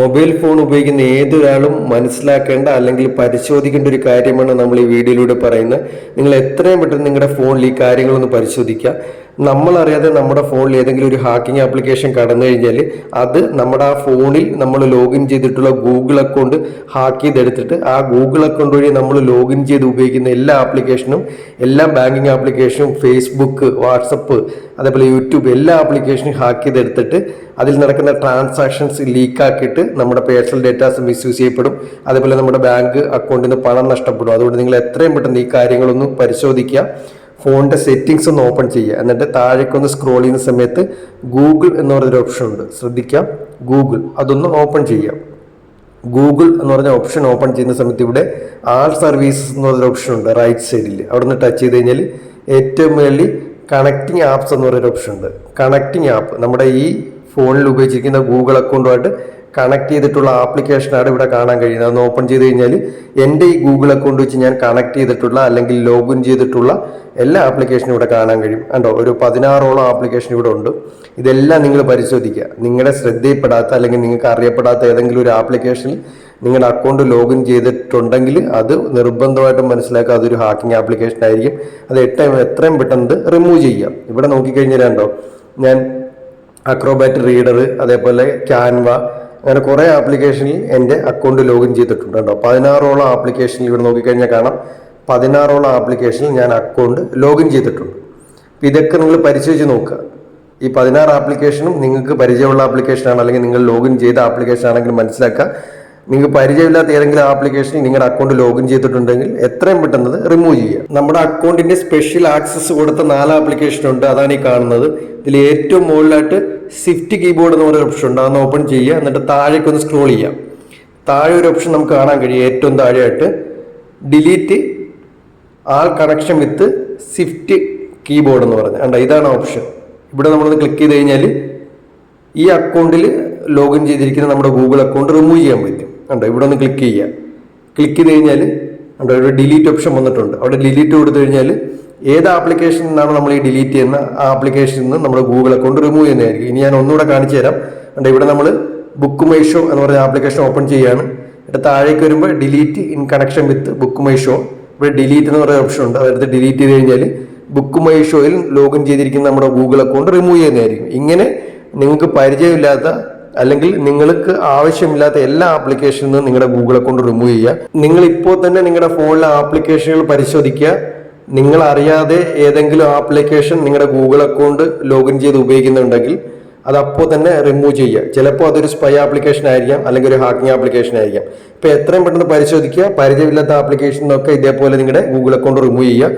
Mobile phone ഉപയോഗിക്കുന്ന ഏതൊരാളും മനസ്സിലാക്കേണ്ട അല്ലെങ്കിൽ പരിശോധിക്കേണ്ട ഒരു കാര്യമാണ് നമ്മൾ ഈ വീഡിയോയിലൂടെ പറയുന്നത്. നിങ്ങൾ എത്രയും പെട്ടെന്ന് നിങ്ങളുടെ ഫോണിൽ ഈ കാര്യങ്ങളൊന്ന് പരിശോധിക്കുക. നമ്മളറിയാതെ നമ്മുടെ ഫോണിൽ ഏതെങ്കിലും ഒരു ഹാക്കിംഗ് ആപ്ലിക്കേഷൻ കടന്നു കഴിഞ്ഞാൽ അത് നമ്മുടെ ആ ഫോണിൽ നമ്മൾ ലോഗിൻ ചെയ്തിട്ടുള്ള ഗൂഗിൾ അക്കൗണ്ട് ഹാക്ക് ചെയ്തെടുത്തിട്ട് ആ ഗൂഗിൾ അക്കൗണ്ട് വഴി നമ്മൾ ലോഗിൻ ചെയ്ത് ഉപയോഗിക്കുന്ന എല്ലാ ആപ്ലിക്കേഷനും എല്ലാ ബാങ്കിങ് ആപ്ലിക്കേഷനും ഫേസ്ബുക്ക് വാട്സപ്പ് അതേപോലെ യൂട്യൂബ് എല്ലാ ആപ്ലിക്കേഷനും ഹാക്ക് ചെയ്തെടുത്തിട്ട് അതിൽ നടക്കുന്ന ട്രാൻസാക്ഷൻസ് ലീക്കാക്കിയിട്ട് നമ്മുടെ പേഴ്സണൽ ഡേറ്റാസ് മിസ്യൂസ് ചെയ്യപ്പെടും. അതേപോലെ നമ്മുടെ ബാങ്ക് അക്കൗണ്ടിൽ നിന്ന് പണം നഷ്ടപ്പെടും. അതുകൊണ്ട് നിങ്ങൾ എത്രയും പെട്ടെന്ന് ഈ കാര്യങ്ങളൊന്നും പരിശോധിക്കുക. ഫോണിന്റെ സെറ്റിങ്സ് ഒന്ന് ഓപ്പൺ ചെയ്യുക. എന്നിട്ട് താഴേക്ക് ഒന്ന് സ്ക്രോൾ ചെയ്യുന്ന സമയത്ത് ഗൂഗിൾ എന്ന് പറഞ്ഞൊരു ഓപ്ഷൻ ഉണ്ട്. ശ്രദ്ധിക്കാം. ഗൂഗിൾ അതൊന്ന് ഓപ്പൺ ചെയ്യാം ഗൂഗിൾ എന്ന് പറഞ്ഞ ഓപ്ഷൻ ഓപ്പൺ ചെയ്യുന്ന സമയത്ത് ഇവിടെ ആൾ സർവീസസ് എന്ന് പറഞ്ഞൊരു ഓപ്ഷൻ ഉണ്ട്. റൈറ്റ് സൈഡിൽ അവിടെ നിന്ന് ടച്ച് ചെയ്ത് കഴിഞ്ഞാൽ ഏറ്റവും മേളിൽ കണക്റ്റിംഗ് ആപ്സ് എന്ന് പറഞ്ഞൊരു ഓപ്ഷൻ ഉണ്ട്. കണക്റ്റിംഗ് ആപ്പ് നമ്മുടെ ഈ ഫോണിൽ ഉപയോഗിച്ചിരിക്കുന്ന ഗൂഗിൾ അക്കൗണ്ടുമായിട്ട് കണക്ട് ചെയ്തിട്ടുള്ള ആപ്ലിക്കേഷനാണ് ഇവിടെ കാണാൻ കഴിയുന്നത്. അതൊന്ന് ഓപ്പൺ ചെയ്ത് കഴിഞ്ഞാൽ എന്റെ ഈ ഗൂഗിൾ അക്കൗണ്ട് വെച്ച് ഞാൻ കണക്ട് ചെയ്തിട്ടുള്ള അല്ലെങ്കിൽ ലോഗിൻ ചെയ്തിട്ടുള്ള എല്ലാ ആപ്ലിക്കേഷനും ഇവിടെ കാണാൻ കഴിയും. കണ്ടോ? ഒരു പതിനാറോളം ആപ്ലിക്കേഷൻ ഇവിടെ ഉണ്ട്. ഇതെല്ലാം നിങ്ങൾ പരിശോധിക്കുക. നിങ്ങളുടെ ശ്രദ്ധയിൽപ്പെടാത്ത അല്ലെങ്കിൽ നിങ്ങൾക്ക് അറിയപ്പെടാത്ത ഏതെങ്കിലും ഒരു ആപ്ലിക്കേഷനിൽ നിങ്ങളുടെ അക്കൗണ്ട് ലോഗിൻ ചെയ്തിട്ടുണ്ടെങ്കിൽ അത് നിർബന്ധമായിട്ടും മനസ്സിലാക്കുക. അതൊരു ഹാക്കിംഗ് ആപ്ലിക്കേഷൻ ആയിരിക്കും. അത് എട്ട എത്രയും പെട്ടെന്ന് റിമൂവ് ചെയ്യാം ഇവിടെ നോക്കിക്കഴിഞ്ഞാൽ കണ്ടോ? ഞാൻ അക്രോബാറ്റ് റീഡർ അതേപോലെ ക്യാൻവ അങ്ങനെ കുറേ ആപ്ലിക്കേഷനിൽ എന്റെ അക്കൗണ്ട് ലോഗിൻ ചെയ്തിട്ടുണ്ട് കേട്ടോ. പതിനാറോളം ആപ്ലിക്കേഷനിൽ ഇവിടെ നോക്കിക്കഴിഞ്ഞാൽ കാണാം. പതിനാറോളം ആപ്ലിക്കേഷനിൽ ഞാൻ അക്കൗണ്ട് ലോഗിൻ ചെയ്തിട്ടുണ്ട്. അപ്പോൾ ഇതൊക്കെ നിങ്ങൾ പരിശോധിച്ച് നോക്കുക. ഈ പതിനാറ് ആപ്ലിക്കേഷനും നിങ്ങൾക്ക് പരിചയമുള്ള ആപ്ലിക്കേഷനാണ് അല്ലെങ്കിൽ നിങ്ങൾ ലോഗിൻ ചെയ്ത ആപ്ലിക്കേഷൻ ആണെങ്കിൽ മനസ്സിലാക്കുക. നിങ്ങൾക്ക് പരിചയമില്ലാത്ത ഏതെങ്കിലും ആപ്ലിക്കേഷനിൽ നിങ്ങളുടെ അക്കൗണ്ട് ലോഗിൻ ചെയ്തിട്ടുണ്ടെങ്കിൽ എത്രയും പെട്ടെന്ന് റിമൂവ് ചെയ്യുക. നമ്മുടെ അക്കൗണ്ടിന്റെ സ്പെഷ്യൽ ആക്സസ് കൊടുത്ത നാല് ആപ്ലിക്കേഷൻ ഉണ്ട്. അതാണ് ഈ കാണുന്നത്. ഇതിൽ ഏറ്റവും മുകളിലായിട്ട് സ്വിഫ്റ്റ് കീബോർഡ് എന്ന് പറയുന്ന ഓപ്ഷൻ ഉണ്ട്. അതൊന്ന് ഓപ്പൺ ചെയ്യുക. എന്നിട്ട് താഴേക്ക് ഒന്ന് സ്ക്രോൾ ചെയ്യാം താഴെ ഒരു ഓപ്ഷൻ നമുക്ക് കാണാൻ കഴിയും. ഏറ്റവും താഴെയായിട്ട് delete all connection with Swift keyboard എന്ന് പറഞ്ഞു. കണ്ട? ഇതാണ് ഓപ്ഷൻ ഇവിടെ നമ്മളൊന്ന് ക്ലിക്ക് ചെയ്ത് കഴിഞ്ഞാൽ ഈ അക്കൗണ്ടിൽ ലോഗിൻ ചെയ്തിരിക്കുന്ന നമ്മുടെ ഗൂഗിൾ അക്കൗണ്ട് റിമൂവ് ചെയ്യാൻ പറ്റും. കണ്ടോ ഇവിടെ ഒന്ന് ക്ലിക്ക് ചെയ്യുക. ക്ലിക്ക് ചെയ്ത് കഴിഞ്ഞാൽ കണ്ടോ ഇവിടെ ഡിലീറ്റ് ഓപ്ഷൻ വന്നിട്ടുണ്ട്. അവിടെ ഡിലീറ്റ് കൊടുത്തു കഴിഞ്ഞാൽ ഏത് ആപ്ലിക്കേഷനിൽ നിന്നാണ് നമ്മൾ ഈ ഡിലീറ്റ് ചെയ്യുന്ന ആ ആപ്ലിക്കേഷനിൽ നിന്ന് നമ്മുടെ ഗൂഗിൾ അക്കൗണ്ട് റിമൂവ് ചെയ്യുന്നതായിരിക്കും. ഇനി ഞാൻ ഒന്നുകൂടെ കാണിച്ചു തരാം. കണ്ടോ ഇവിടെ നമ്മൾ ബുക്ക് മൈ ഷോ എന്ന് പറഞ്ഞ ആപ്ലിക്കേഷൻ ഓപ്പൺ ചെയ്യുകയാണ്. ഇവിടെ താഴേക്ക് വരുമ്പോൾ delete in connection with book my show ഇവിടെ ഡിലീറ്റ് എന്ന് പറയുന്ന ഓപ്ഷൻ ഉണ്ട്. അതെടുത്ത് ഡിലീറ്റ് ചെയ്ത് കഴിഞ്ഞാൽ ബുക്ക് മൈ ഷോയിൽ ലോഗിൻ ചെയ്തിരിക്കുന്ന നമ്മുടെ ഗൂഗിൾ അക്കൗണ്ട് റിമൂവ് ചെയ്യുന്നതായിരിക്കും. ഇങ്ങനെ നിങ്ങൾക്ക് പരിചയമില്ലാത്ത അല്ലെങ്കിൽ നിങ്ങൾക്ക് ആവശ്യമില്ലാത്ത എല്ലാ ആപ്ലിക്കേഷനിൽ നിന്നും നിങ്ങളുടെ ഗൂഗിൾ അക്കൗണ്ട് റിമൂവ് ചെയ്യുക. നിങ്ങൾ ഇപ്പോൾ തന്നെ നിങ്ങളുടെ ഫോണിലെ ആപ്ലിക്കേഷനുകൾ പരിശോധിക്കുക. നിങ്ങൾ അറിയാതെ ഏതെങ്കിലും ആപ്ലിക്കേഷൻ നിങ്ങളുടെ ഗൂഗിൾ അക്കൗണ്ട് ലോഗിൻ ചെയ്ത് ഉപയോഗിക്കുന്നുണ്ടെങ്കിൽ അത് അപ്പോൾ തന്നെ റിമൂവ് ചെയ്യുക. ചിലപ്പോൾ അതൊരു സ്പൈ ആപ്ലിക്കേഷൻ ആയിരിക്കാം അല്ലെങ്കിൽ ഒരു ഹാക്കിംഗ് ആപ്ലിക്കേഷൻ ആയിരിക്കാം. ഇപ്പൊ എത്രയും പെട്ടെന്ന് പരിശോധിക്കുക. പരിചയമില്ലാത്ത ആപ്ലിക്കേഷനൊക്കെ ഇതേപോലെ നിങ്ങളുടെ ഗൂഗിൾ അക്കൗണ്ട് റിമൂവ് ചെയ്യുക.